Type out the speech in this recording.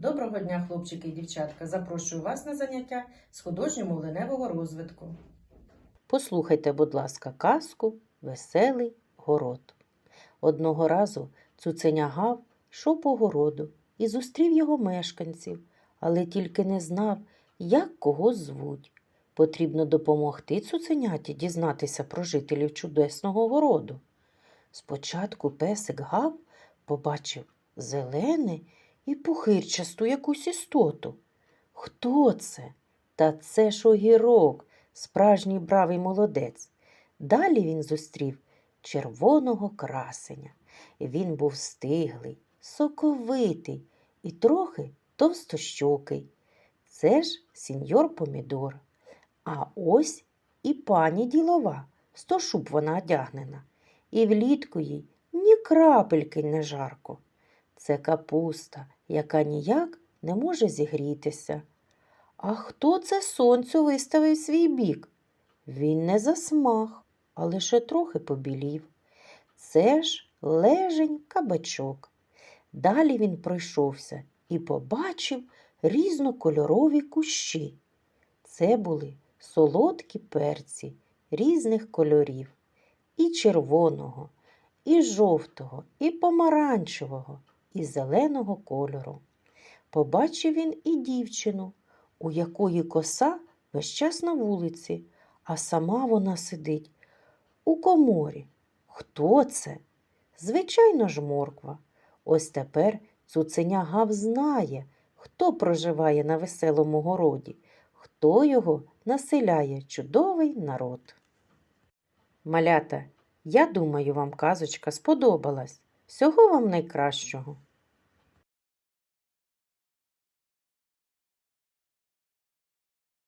Доброго дня, хлопчики і дівчатка. Запрошую вас на заняття з художньо-мовленевого розвитку. Послухайте, будь ласка, казку Веселий город. Одного разу цуценя Гав йшов по городу і зустрів його мешканців, але тільки не знав, як кого звуть. Потрібно допомогти цуценяті дізнатися про жителів чудесного городу. Спочатку песик Гав побачив зелене і пухирчасту якусь істоту. Хто це? Та це ж огірок, справжній бравий молодець. Далі він зустрів червоного красеня. Він був стиглий, соковитий і трохи товстощокий. Це ж сіньор помідор. А ось і пані ділова, стошуб вона одягнена, і влітку їй ні крапельки не жарко. Це капуста, яка ніяк не може зігрітися. А хто це сонцю виставив свій бік? Він не засмаг, а лише трохи побілів. Це ж лежень кабачок. Далі він пройшовся і побачив різнокольорові кущі. Це були солодкі перці різних кольорів і червоного, і жовтого, і помаранчевого, і зеленого кольору. Побачив він і дівчину, у якої коса весь час на вулиці, а сама вона сидить у коморі. Хто це? Звичайно ж, морква. Ось тепер цуценя Гав знає, хто проживає на веселому городі, хто його населяє чудовий народ. Малята, я думаю, вам казочка сподобалась. Всього вам найкращого.